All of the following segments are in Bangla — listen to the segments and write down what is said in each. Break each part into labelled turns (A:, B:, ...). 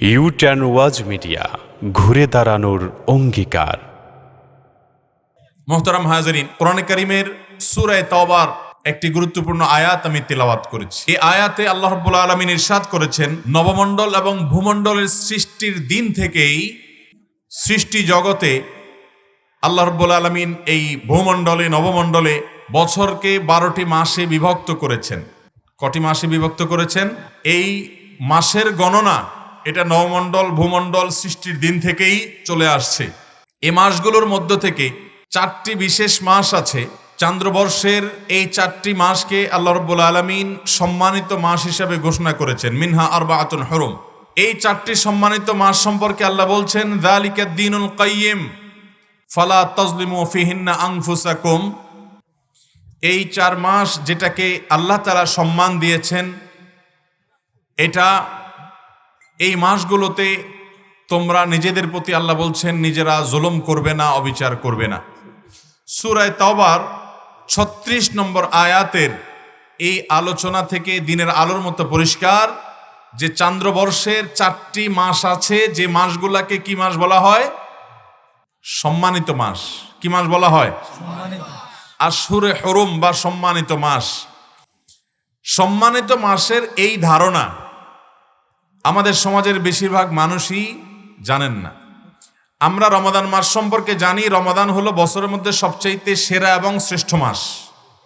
A: ইউ ট্যান ওয়াজ মিডিয়া ঘুরে দাঁড়ানোর অঙ্গীকার।
B: মোহতারাম হাজারিন, কোরআন করিমের সুরায় তওবার একটি গুরুত্বপূর্ণ আয়াত আমি তেলাওয়াত করেছি। এই আয়াতে আল্লাহ রাব্বুল আলামিন ইরশাদ করেছেন, নবমণ্ডল এবং ভূমণ্ডলের সৃষ্টির দিন থেকেই সৃষ্টি জগতে আল্লাহ রাব্বুল আলামিন এই ভূমণ্ডলে, নবমণ্ডলে বছরকে বারোটি মাসে বিভক্ত করেছেন। কটি মাসে বিভক্ত করেছেন? এই মাসের গণনা এটা নবমণ্ডল ভূমণ্ডল সৃষ্টির দিন থেকেই চলে আসছে। এ মাসগুলোর মধ্য থেকে চারটি বিশেষ মাস আছে। চান্দ্রবর্ষের এই চারটি মাসকে আল্লাহ রব্বুল আলমিন সম্মানিত মাস হিসাবে ঘোষণা করেছেন, মিনহা আরবা আতুন হরম। এই চারটি সম্মানিত মাস সম্পর্কে আল্লাহ বলছেন দালিকা দিনুল কাইয়িম ফালা তজলিমু ফিহিন্না আংফুসাকুম এই চার মাস যেটাকে আল্লাহ তালা সম্মান দিয়েছেন, এটা এই মাসগুলোতে তোমরা নিজেদের প্রতি আল্লাহ বলছেন নিজেরা জুলুম করবে না অবিচার করবে না। সুরায় তবার ছত্রিশ নম্বর আয়াতের এই আলোচনা থেকে দিনের আলোর মতো পরিষ্কার যে চান্দ্রবর্ষের চারটি মাস আছে যে মাসগুলাকে কি মাস বলা হয়? সম্মানিত মাস। কি মাস বলা হয়? আশুরে হরম বা সম্মানিত মাস। সম্মানিত মাসের এই ধারণা আমাদের সমাজের বেশিরভাগ মানুষই জানেন না। আমরা রমাদান মাস সম্পর্কে জানি, রমাদান হলো বছরের মধ্যে সবচাইতে সেরা এবং শ্রেষ্ঠ মাস।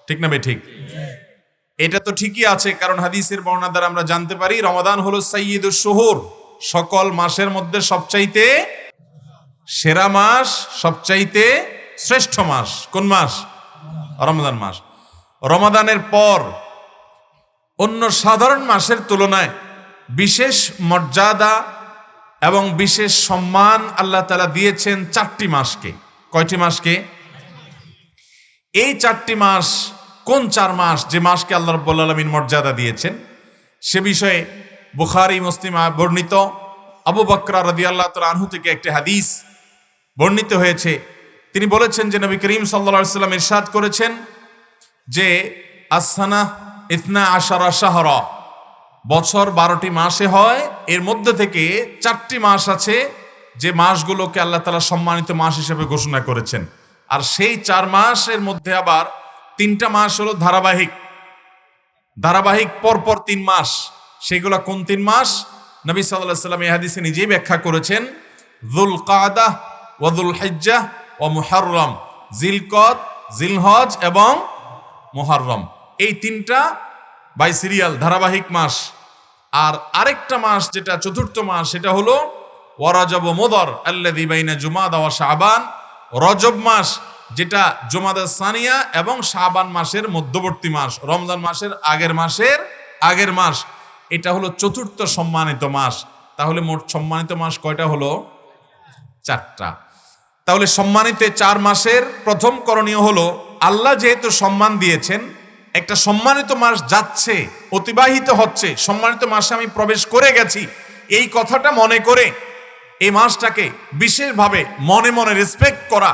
B: ঠিক না ঠিক এটা তো ঠিকই আছে, কারণ হাদিসের বর্ণনা দ্বারা আমরা জানতে পারি, রমাদান হলো সাইয়দুল শহর, সকল মাসের মধ্যে সবচাইতে সেরা মাস, সবচাইতে শ্রেষ্ঠ মাস। কোন মাস? রমাদান মাস। রমাদানের পর অন্য সাধারণ মাসের তুলনায় বিশেষ মর্যাদা এবং বিশেষ সম্মান আল্লাহ তালা দিয়েছেন চারটি মাসকে। কয়টি মাসকে? এই চারটি মাস কোন চার মাস? যে মাসকে আল্লাহ রব্বুল আলমিন মর্যাদা দিয়েছেন। সে বিষয়ে বুখারি, মুসলিম বর্ণিত। আবু বকরা রদি আল্লাহ তাল আনহু থেকে একটি হাদিস বর্ণিত হয়েছে। তিনি বলেছেন যে নবী করিম সাল্লা সাল্লাম ইরশাদ করেছেন যে আসানা ইতনা আশারা শাহরা। বছর বারোটি মাসে হয়। এর মধ্যে থেকে চারটি মাস আছে যে মাসগুলোকে আল্লাহ তালা সম্মানিত মাস হিসেবে ঘোষণা করেছেন। আর সেই চার মাসের মধ্যে আবার তিনটা মাস হলো ধারাবাহিক। ধারাবাহিক পরপর তিন মাস। সেগুলো কোন তিন মাস? নবী সাল্লাহ সাল্লাম হাদিসে নিজেই ব্যাখ্যা করেছেন জুল কাদা ওয়াদুল হেজ্জা ও মুহাররম। জিলকত জিলহজ এবং মুহাররম। এই তিনটা বাই সিরিয়াল, ধারাবাহিক মাস। আর আরেকটা মাস, যেটা চতুর্থ মাস, সেটা হলো ওয়ারাজব মোদর আল্লাদি বাইনা জুমাদা ওয়া শাবান। রজব মাস, যেটা জুমাদা সানিয়া এবং শাবান মাসের মধ্যবর্তী মাস, রমজান মাসের আগের মাসের আগের মাস। এটা হলো চতুর্থ সম্মানিত মাস। তাহলে মোট সম্মানিত মাস কয়টা হলো? চারটা। তাহলে সম্মানিত চার মাসের প্রথম করণীয় হলো, আল্লাহ যেহেতু সম্মান দিয়েছেন একটা সম্মানিত মাস যাচ্ছে, অতিবাহিত হচ্ছে, সম্মানিত মাসে আমি প্রবেশ করে গেছি। এই কথাটা মনে করে এই মাসটাকে বিশেষভাবে মনে মনে রেসপেক্ট করা,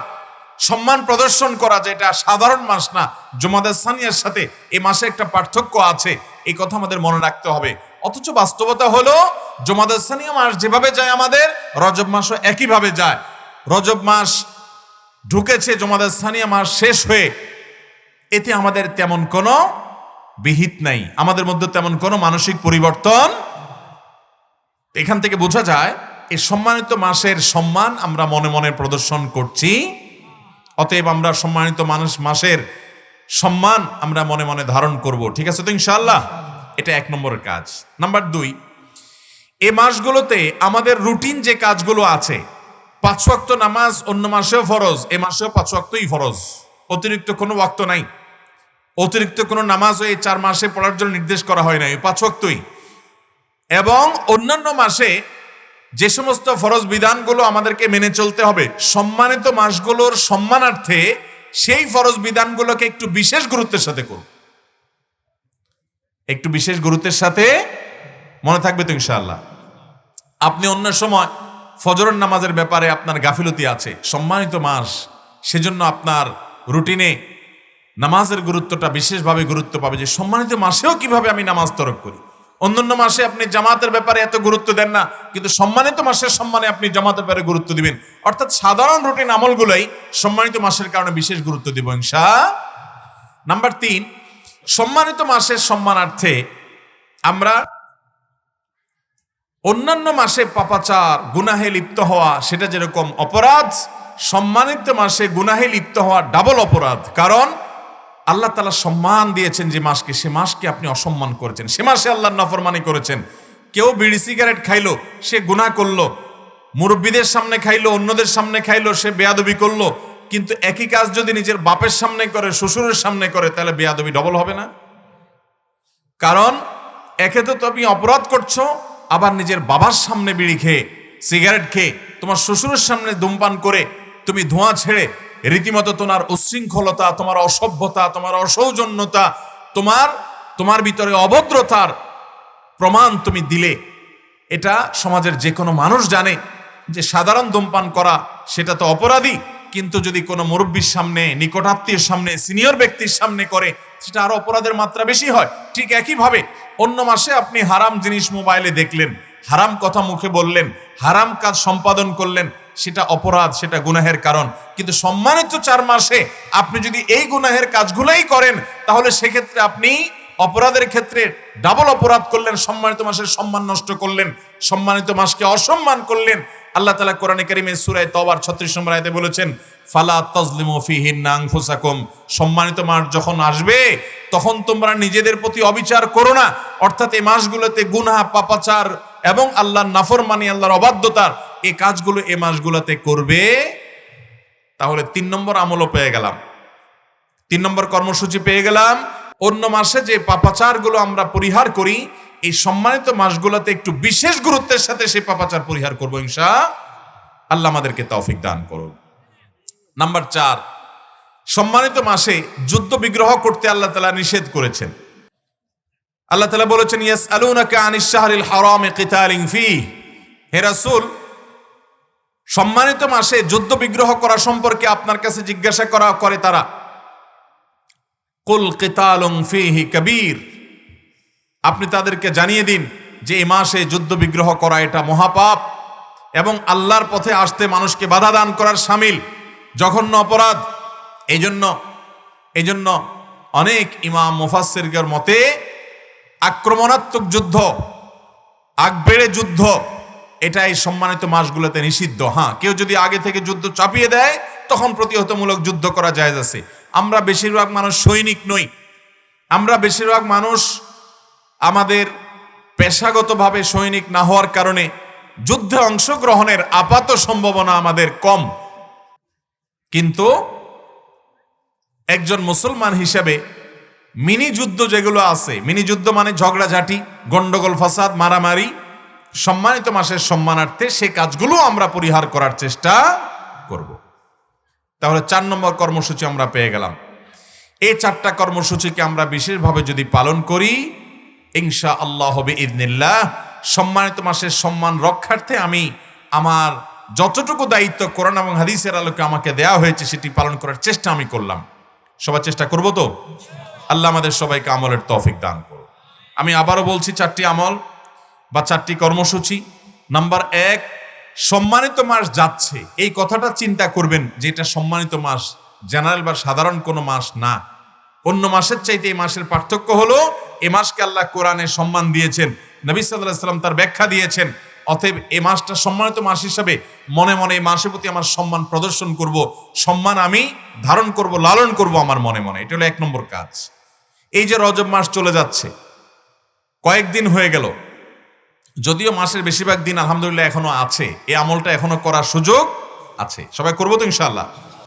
B: সম্মান প্রদর্শন করা যে এটা সাধারণ মাস না জমাদার সানিয়ার সাথে এই মাসে একটা পার্থক্য আছে, এই কথা আমাদের মনে রাখতে হবে। অথচ বাস্তবতা হলো জমাদার সানিয়া মাস যেভাবে যায় আমাদের, রজব মাসও একইভাবে যায়। রজব মাস ঢুকেছে জমাদার সানিয়া মাস শেষ হয়ে এতে আমাদের তেমন কোনো বিহিত নাই। আমাদের মধ্যে তেমন কোনো মানসিক পরিবর্তন এখান থেকে বোঝা যায় এই সম্মানিত মাসের সম্মান আমরা মনে মনে প্রদর্শন করছি। অতএব আমরা সম্মানিত মানুষ, মাসের সম্মান আমরা মনে মনে ধারণ করব। ঠিক আছে তো ইনশাল্লাহ এটা এক নম্বরের কাজ। নাম্বার দুই, এ মাসগুলোতে আমাদের রুটিন যে কাজগুলো আছে, পাঁচ ওয়াক্ত নামাজ অন্য মাসেও ফরজ, এ মাসেও পাঁচ ওয়াক্তই ফরজ। অতিরিক্ত কোনো ওয়াক্ত নাই। অতিরিক্ত কোনো নামাজও এই চার মাসে পড়ার জন্য নির্দেশ করা হয় নাই, পাঁচ ওয়াক্তই। এবং অন্যান্য মাসে যে সমস্ত ফরজ বিধানগুলো আমাদেরকে মেনে চলতে হবে, সম্মানিত মাসগুলোর সম্মানার্থে সেই ফরজ বিধানগুলোকে একটু বিশেষ গুরুত্বের সাথে করব একটু বিশেষ গুরুত্বের সাথে মনে থাকবে তো ইনশাআল্লাহ। আপনি অন্য সময় ফজরের নামাজের ব্যাপারে আপনার গাফিলতি আছে, সম্মানিত মাস, সেজন্য আপনার রুটিনে নামাজের গুরুত্বটা বিশেষভাবে গুরুত্ব পাবে যে সম্মানিত মাসেও কীভাবে আমি নামাজ তরক করি? অন্যান্য মাসে আপনি জামাতের ব্যাপারে এত গুরুত্ব দেন না, কিন্তু সম্মানিত মাসের সম্মানে আপনি জামাতের ব্যাপারে গুরুত্ব দিবেন। অর্থাৎ সাধারণ রুটিন আমলগুলোই সম্মানিত মাসের কারণে বিশেষ গুরুত্ব দিব ইনশা নাম্বার তিন, সম্মানিত মাসের সম্মানার্থে আমরা অন্যান্য মাসে পাপাচার, গুনাহে লিপ্ত হওয়া, সেটা যেরকম অপরাধ সম্মানিত মাসে গুনাহে লিপ্ত হওয়া ডাবল অপরাধ। কারণ আল্লাহ তালা সম্মান দিয়েছেন যে মাসকে, সে মাসকে আপনি অসম্মান করেছেন। সে মাসে আল্লাহ নফরমানি করেছেন। কেউ বিড়ি সিগারেট খাইলো, সে গুনাহ করল। মুরব্বীদের সামনে খাইলো, অন্যদের সামনে খাইলো, সে বেয়াদবি করল। কিন্তু একই কাজ যদি নিজের বাপের সামনে করে, শ্বশুরের সামনে করে, তাহলে বেয়াদবি ডবল হবে না। কারণ একে তো তুমি অপরাধ করছ, আবার নিজের বাবার সামনে বিড়ি খেয়ে, সিগারেট খেয়ে, তোমার শ্বশুরের সামনে ধূমপান করে তুমি ধোঁয়া ছেড়ে রীতিমতো তোমার উচ্ছৃঙ্খলতা তোমার অসভ্যতা, তোমার অসৌজন্যতা, তোমার তোমার ভিতরে অভদ্রতার প্রমাণ তুমি দিলে। এটা সমাজের যে কোনো মানুষ জানে যে সাধারণ ধূমপান করা সেটা তো অপরাধী, কিন্তু যদি কোনো মুরব্বীর সামনে নিকটাত্মীয়ের সামনে, সিনিয়র ব্যক্তির সামনে করে, সেটা আরও অপরাধের মাত্রা বেশি হয়। ঠিক একইভাবে অন্য মাসে আপনি হারাম জিনিস মোবাইলে দেখলেন, হারাম কথা মুখে বললেন, হারাম কাজ সম্পাদন করলেন সেটা অপরাধ, সেটা গুনাহের কারণ। কিন্তু সম্মানিত চার মাসে আপনি যদি এই গুনাহের কাজগুলোই করেন, তাহলে সেক্ষেত্রে আপনি অপরাধের ক্ষেত্রে ডাবল অপরাধ করলেন, সম্মানিত মাসের সম্মান নষ্ট করলেন, সম্মানিত মাসকে অসম্মান করলেন। আল্লাহ তালা কোরআনে কারিমে সুরায় তবার ছত্রিশ নম্বর আয়তে বলেছেন, ফালা তজলিমু ফিহিন নাংফুসাকুম সম্মানিত মাস যখন আসবে, তখন তোমরা নিজেদের প্রতি অবিচার করো না। অর্থাৎ এই মাসগুলোতে গুনাহ, পাপাচার এবং আল্লাহর নাফরমানি, আল্লাহর অবাধ্যতার এই কাজগুলো এ মাসগুলোতে করবে, তাহলে তিন নম্বর আমলও পেয়ে গেলাম। তিন নম্বর কর্মসূচি পেয়ে গেলাম। অন্য মাসে যে পাপাচারগুলো আমরা পরিহার করি, এই সম্মানিত মাসগুলোতে একটু বিশেষ গুরুত্বের সাথে সেই পাপাচার পরিহার করব ইনশা আল্লাহ আমাদেরকে তৌফিক দান করুন। নাম্বার চার, সম্মানিত মাসে যুদ্ধ বিগ্রহ করতে আল্লাহ তালা নিষেধ করেছেন। আল্লাহ তালা বলেছেন ইয়াস আলুনাকা আনিস শাহরিল হারামে কিতালিং ফি হে রাসূল সম্মানিত মাসে যুদ্ধ বিগ্রহ করা সম্পর্কে আপনার কাছে জিজ্ঞাসা করা করে তারা। কুল কিতালুং ফিহি কবির। আপনি তাদেরকে জানিয়ে দিন যে এই মাসে যুদ্ধ বিগ্রহ করা এটা মহাপাপ এবং আল্লাহর পথে আসতে মানুষকে বাধা দান করার সামিল, জঘন্য অপরাধ। এই জন্য এই জন্য অনেক ইমাম মুফাসসিরদের মতে আক্রমণাত্মক যুদ্ধ, আগ বেড়ে যুদ্ধ এটা এই সম্মানিত মাসগুলোতে নিষিদ্ধ। হ্যাঁ কেউ যদি আগে থেকে যুদ্ধ চাপিয়ে দেয়, তখন প্রতিহতমূলক যুদ্ধ করা যায় আছে। আমরা বেশিরভাগ মানুষ সৈনিক নই। আমরা বেশিরভাগ মানুষ আমাদের পেশাগতভাবে সৈনিক না হওয়ার কারণে যুদ্ধে অংশগ্রহণের আপাত সম্ভাবনা আমাদের কম। কিন্তু একজন মুসলমান হিসেবে মিনি যুদ্ধ যেগুলো আছে, মিনি যুদ্ধ মানে ঝগড়াঝাটি, গন্ডগোল, ফাসাদ, মারামারি সম্মানিত মাসের সম্মানার্থে সে কাজগুলো আমরা পরিহার করার চেষ্টা করব। তাহলে চার নম্বর কর্মসূচি আমরা পেয়ে গেলাম। এই চারটা কর্মসূচিকে আমরা বিশেষভাবে যদি পালন করি ইনশা আল্লাহ হবে ইদনিল্লাহ সম্মানিত মাসের সম্মান রক্ষার্থে আমি আমার যতটুকু দায়িত্ব কোরআন এবং হাদিসের আলোকে আমাকে দেয়া হয়েছে সেটি পালন করার চেষ্টা আমি করলাম। সবার চেষ্টা করব তো? আল্লাহ আমাদের সবাইকে আমলের তৌফিক দান করো আমি আবারও বলছি চারটি আমল। বা চারটি কর্মসূচি। নাম্বার এক, সম্মানিত মাস যাচ্ছে। এই কথাটা চিন্তা করবেন যে এটা সম্মানিত মাস, জেনারেল বা সাধারণ কোনো মাস না। অন্য মাসের চাইতে এই মাসের পার্থক্য হলো, এ মাসকে আল্লাহ কোরআনে সম্মান দিয়েছেন, নবী সাল্লাহ সাল্লাম তার ব্যাখ্যা দিয়েছেন। অতএব এ মাসটা সম্মানিত মাস হিসাবে মনে মনে এই মাসের প্রতি আমার সম্মান প্রদর্শন করব, সম্মান আমি ধারণ করব, লালন করব আমার মনে মনে। এটা হলো এক নম্বর কাজ। এই যে রজব মাস চলে যাচ্ছে, কয়েকদিন হয়ে গেল যদিও মাসের বেশিরভাগ দিন আলহামদুলিল্লাহ এখনও আছে এই আমলটা এখনও করার সুযোগ আছে। সবাই করব তো ইনশাল্লাহ